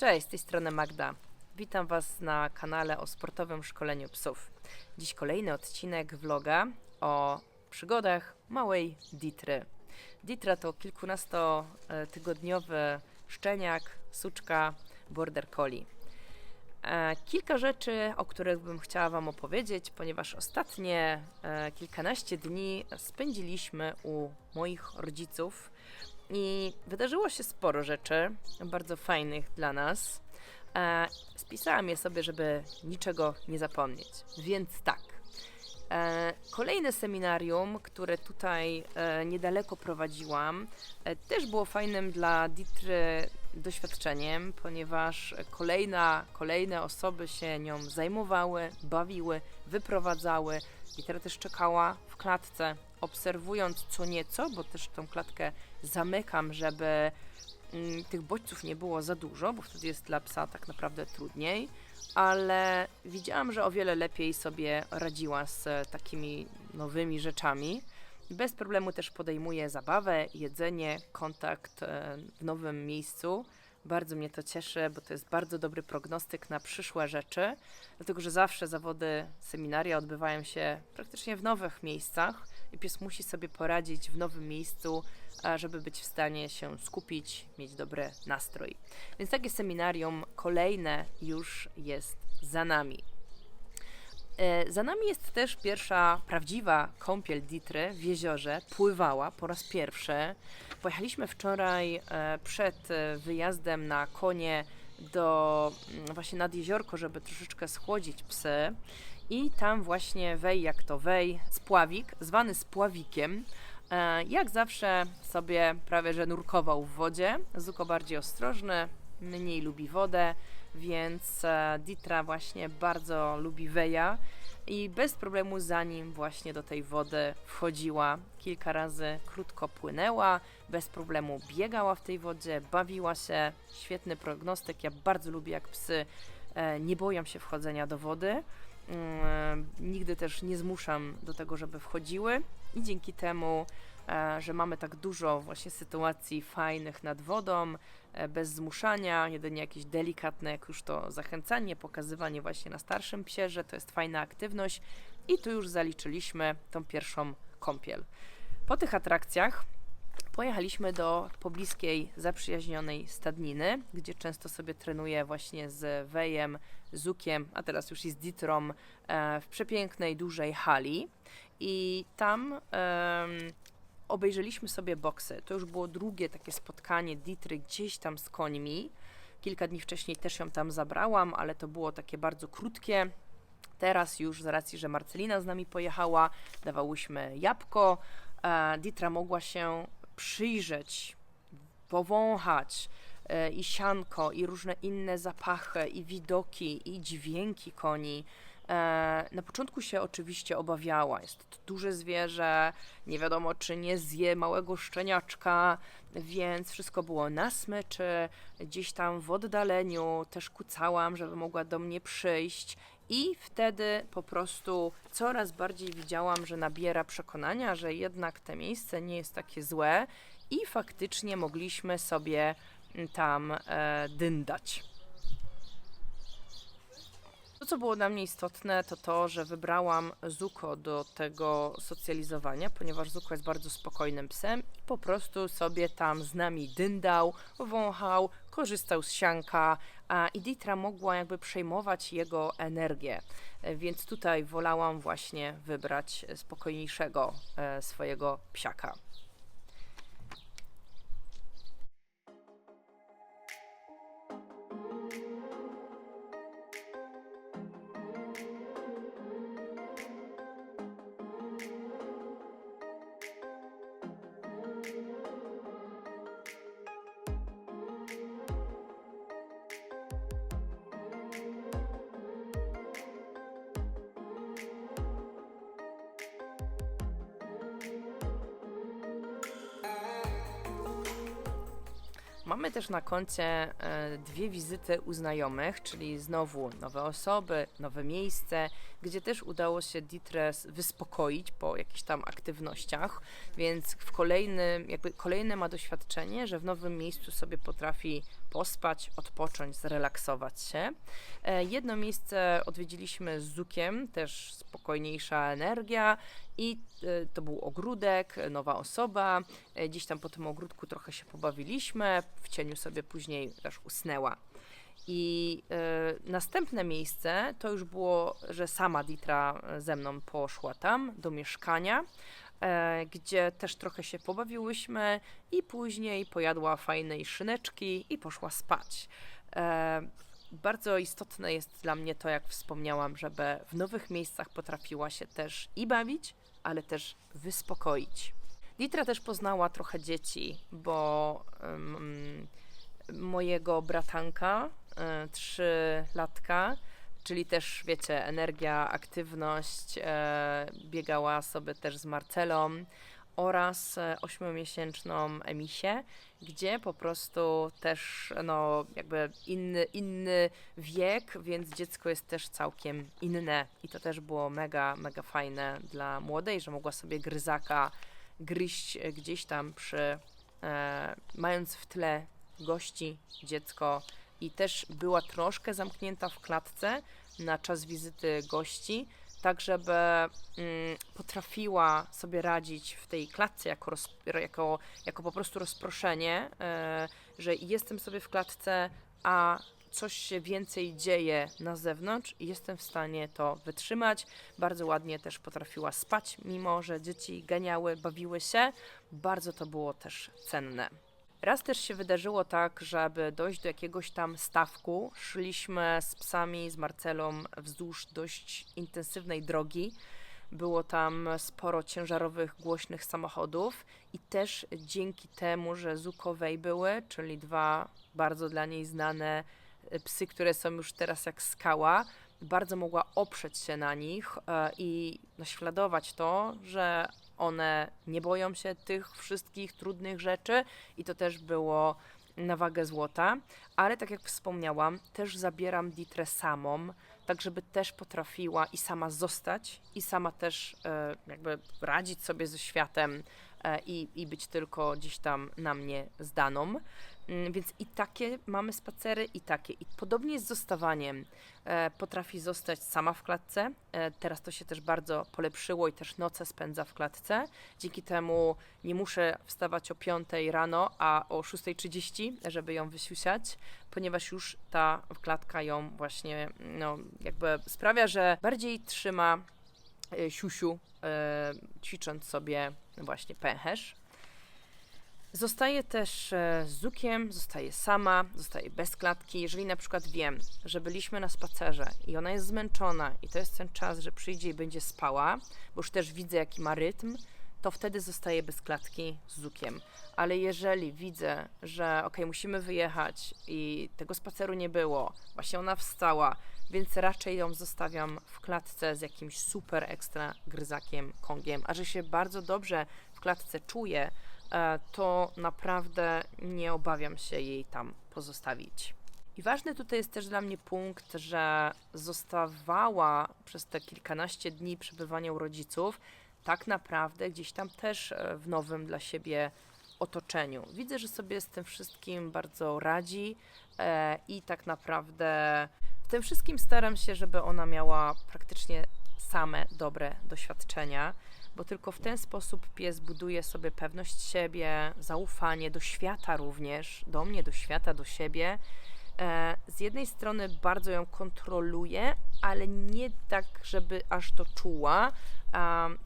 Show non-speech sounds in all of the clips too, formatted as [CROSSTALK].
Cześć, z tej strony Magda. Witam Was na kanale o sportowym szkoleniu psów. Dziś kolejny odcinek vloga o przygodach małej Ditry. Ditra to kilkunastotygodniowy szczeniak, suczka, border collie. E, Kilka rzeczy, o których bym chciała Wam opowiedzieć, ponieważ ostatnie e, kilkanaście dni spędziliśmy u moich rodziców i wydarzyło się sporo rzeczy, bardzo fajnych dla nas. E, spisałam je sobie, żeby niczego nie zapomnieć. Więc tak. E, kolejne seminarium, które tutaj e, niedaleko prowadziłam, e, też było fajnym dla Ditry doświadczeniem, ponieważ kolejna, kolejne osoby się nią zajmowały, bawiły, wyprowadzały. Ditra też czekała w klatce, obserwując co nieco, bo też tą klatkę zamykam, żeby mm, tych bodźców nie było za dużo, bo wtedy jest dla psa tak naprawdę trudniej, ale widziałam, że o wiele lepiej sobie radziła z takimi nowymi rzeczami. Bez problemu też podejmuje zabawę, jedzenie, kontakt e, w nowym miejscu. Bardzo mnie to cieszy, bo to jest bardzo dobry prognostyk na przyszłe rzeczy, dlatego że zawsze zawody, seminaria odbywają się praktycznie w nowych miejscach i pies musi sobie poradzić w nowym miejscu, żeby być w stanie się skupić, mieć dobry nastrój. Więc takie seminarium kolejne już jest za nami. E, Za nami jest też pierwsza prawdziwa kąpiel Ditry w jeziorze. Pływała po raz pierwszy. Pojechaliśmy wczoraj e, przed wyjazdem na konie do mm, właśnie nad jeziorko, żeby troszeczkę schłodzić psy. I tam właśnie wej jak to wej, spławik, zwany spławikiem. E, Jak zawsze sobie prawie że nurkował w wodzie. Zuko bardziej ostrożny, mniej lubi wodę, więc e, Ditra właśnie bardzo lubi weja i bez problemu za nim właśnie do tej wody wchodziła. Kilka razy krótko płynęła, bez problemu biegała w tej wodzie, bawiła się. Świetny prognostyk. Ja bardzo lubię, jak psy e, nie boją się wchodzenia do wody. Mm, Nigdy też nie zmuszam do tego, żeby wchodziły, i dzięki temu, że mamy tak dużo właśnie sytuacji fajnych nad wodą, e, bez zmuszania, jedynie jakieś delikatne, jak już to zachęcanie, pokazywanie właśnie na starszym psie, że to jest fajna aktywność i tu już zaliczyliśmy tą pierwszą kąpiel. Po tych atrakcjach pojechaliśmy do pobliskiej, zaprzyjaźnionej stadniny, gdzie często sobie trenuję właśnie z Wejem, Zukiem, a teraz już i z Ditrą e, w przepięknej, dużej hali. I tam obejrzeliśmy sobie boksy. To już było drugie takie spotkanie Ditry gdzieś tam z końmi. Kilka dni wcześniej też ją tam zabrałam, ale to było takie bardzo krótkie. Teraz już z racji, że Marcelina z nami pojechała, dawałyśmy jabłko. E, Ditra mogła się przyjrzeć, powąchać e, i sianko, i różne inne zapachy, i widoki, i dźwięki koni. E, Na początku się oczywiście obawiała. Jest to duże zwierzę, nie wiadomo czy nie zje małego szczeniaczka, więc wszystko było na smyczy. Gdzieś tam w oddaleniu też kucałam, żeby mogła do mnie przyjść. I wtedy po prostu coraz bardziej widziałam, że nabiera przekonania, że jednak to miejsce nie jest takie złe i faktycznie mogliśmy sobie tam e, dyndać. To, co było dla mnie istotne, to to, że wybrałam Zuko do tego socjalizowania, ponieważ Zuko jest bardzo spokojnym psem i po prostu sobie tam z nami dyndał, wąchał, korzystał z sianka, a i Ditra mogła jakby przejmować jego energię. Więc tutaj wolałam właśnie wybrać spokojniejszego e, swojego psiaka. Mamy też na koncie e, dwie wizyty u znajomych, czyli znowu nowe osoby, nowe miejsce, gdzie też udało się Ditres wyspokoić po jakichś tam aktywnościach, więc w kolejnym, jakby kolejne ma doświadczenie, że w nowym miejscu sobie potrafi pospać, odpocząć, zrelaksować się. E, jedno miejsce odwiedziliśmy z Zukiem, też spokojniejsza energia i e, to był ogródek, nowa osoba. E, Gdzieś tam po tym ogródku trochę się pobawiliśmy, w cieniu sobie później też usnęła. I e, następne miejsce to już było, że sama Ditra ze mną poszła tam do mieszkania, gdzie też trochę się pobawiłyśmy i później pojadła fajnej szyneczki i poszła spać. E, bardzo istotne jest dla mnie to, jak wspomniałam, żeby w nowych miejscach potrafiła się też i bawić, ale też wyspokoić. Ditra też poznała trochę dzieci, bo um, mojego bratanka, e, trzy latka, czyli też, wiecie, energia, aktywność, e, biegała sobie też z Marcelą oraz e, ośmiomiesięczną Emisię, gdzie po prostu też, no, jakby inny, inny wiek, więc dziecko jest też całkiem inne. I to też było mega, mega fajne dla młodej, że mogła sobie gryzaka gryźć gdzieś tam przy, e, mając w tle gości, dziecko. I też była troszkę zamknięta w klatce na czas wizyty gości, tak żeby mm, potrafiła sobie radzić w tej klatce jako, roz, jako, jako po prostu rozproszenie, e, że jestem sobie w klatce, a coś się więcej dzieje na zewnątrz i jestem w stanie to wytrzymać. Bardzo ładnie też potrafiła spać, mimo że dzieci ganiały, bawiły się. Bardzo to było też cenne. Raz też się wydarzyło tak, żeby dojść do jakiegoś tam stawku, szliśmy z psami, z Marcelą wzdłuż dość intensywnej drogi. Było tam sporo ciężarowych, głośnych samochodów i też dzięki temu, że Zukowej były, czyli dwa bardzo dla niej znane e, psy, które są już teraz jak skała, bardzo mogła oprzeć się na nich e, i naśladować to, że one nie boją się tych wszystkich trudnych rzeczy i to też było na wagę złota, ale tak jak wspomniałam, też zabieram Ditrę samą, tak żeby też potrafiła i sama zostać, i sama też e, jakby radzić sobie ze światem e, i, i być tylko gdzieś tam na mnie zdaną. Mm, Więc i takie mamy spacery, i takie. I podobnie jest z zostawaniem. E, potrafi zostać sama w klatce. E, teraz to się też bardzo polepszyło i też noce spędza w klatce. Dzięki temu nie muszę wstawać o 5 rano, a o 6.30, żeby ją wysiusiać, ponieważ już ta klatka ją właśnie, no, jakby sprawia, że bardziej trzyma e, siusiu, ćwicząc sobie właśnie pęcherz. Zostaję też e, z Zukiem, zostaję sama, zostaję bez klatki. Jeżeli na przykład wiem, że byliśmy na spacerze i ona jest zmęczona i to jest ten czas, że przyjdzie i będzie spała, bo już też widzę, jaki ma rytm, to wtedy zostaję bez klatki z Zukiem. Ale jeżeli widzę, że ok, musimy wyjechać i tego spaceru nie było, właśnie ona wstała, więc raczej ją zostawiam w klatce z jakimś super ekstra gryzakiem, kongiem, a że się bardzo dobrze w klatce czuję, to naprawdę nie obawiam się jej tam pozostawić. I ważny tutaj jest też dla mnie punkt, że zostawała przez te kilkanaście dni przebywania u rodziców, tak naprawdę gdzieś tam też e, w nowym dla siebie otoczeniu. Widzę, że sobie z tym wszystkim bardzo radzi e, i tak naprawdę w tym wszystkim staram się, żeby ona miała praktycznie same dobre doświadczenia, bo tylko w ten sposób pies buduje sobie pewność siebie, zaufanie do świata również, do mnie, do świata, do siebie. E, z jednej strony bardzo ją kontroluje, ale nie tak, żeby aż to czuła.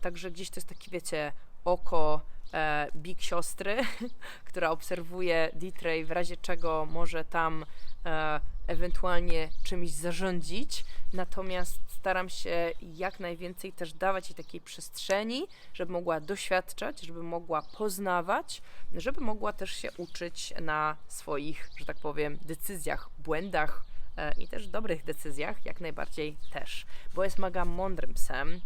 Także gdzieś to jest taki, wiecie, oko e, Big Siostry, [LAUGHS] która obserwuje Ditray, w razie czego może tam e, ewentualnie czymś zarządzić. Natomiast staram się jak najwięcej też dawać jej takiej przestrzeni, żeby mogła doświadczać, żeby mogła poznawać, żeby mogła też się uczyć na swoich, że tak powiem, decyzjach, błędach e, i też dobrych decyzjach, jak najbardziej też, bo jest mega mądrym psem.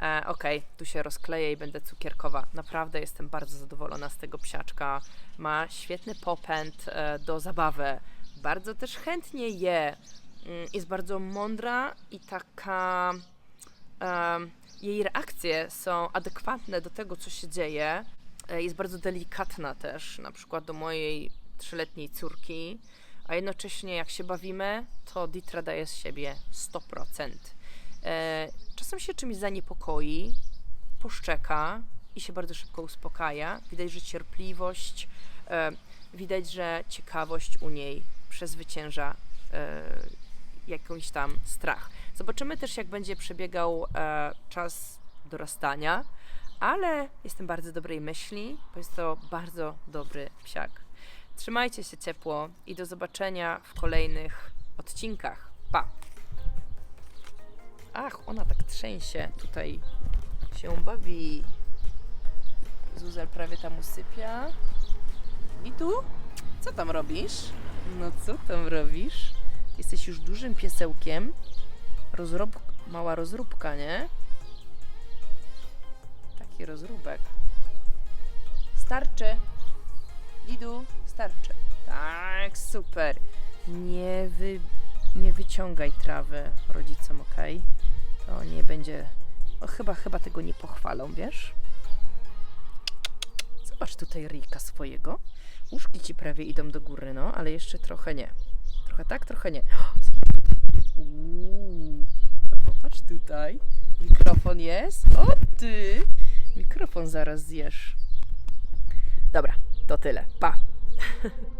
E, Okej, tu się rozkleję i będę cukierkowa. Naprawdę jestem bardzo zadowolona z tego psiaczka. Ma świetny popęd e, do zabawy. Bardzo też chętnie je. Mm, Jest bardzo mądra i taka. em, jej reakcje są adekwatne do tego, co się dzieje. E, Jest bardzo delikatna też, na przykład do mojej trzyletniej córki. a jednocześnie jak się bawimy, to Ditra daje z siebie 100%. E, czasem się czymś zaniepokoi, poszczeka i się bardzo szybko uspokaja. Widać, że cierpliwość, e, widać, że ciekawość u niej przezwycięża e, jakąś tam strach. Zobaczymy też, jak będzie przebiegał e, czas dorastania, ale jestem bardzo dobrej myśli, bo jest to bardzo dobry psiak. Trzymajcie się ciepło i do zobaczenia w kolejnych odcinkach. Pa! Ach, ona tak trzęsie. Tutaj się bawi. Zuzel prawie tam usypia. I tu? Co tam robisz? No co tam robisz? Jesteś już dużym piesełkiem. Rozrob... Mała rozróbka, nie? Taki rozróbek. Starczy. Lidu, starczy. Tak, super. Nie, wy... nie wyciągaj trawy rodzicom, ok? To nie będzie... O, chyba, chyba tego nie pochwalą, wiesz? Zobacz tutaj ryjka swojego. Uszki ci prawie idą do góry, no, ale jeszcze trochę nie. Trochę tak, trochę nie. [GASPS] Uuu, popatrz tutaj. Mikrofon jest. O ty! Mikrofon zaraz zjesz. Dobra, to tyle. Pa! [LAUGHS]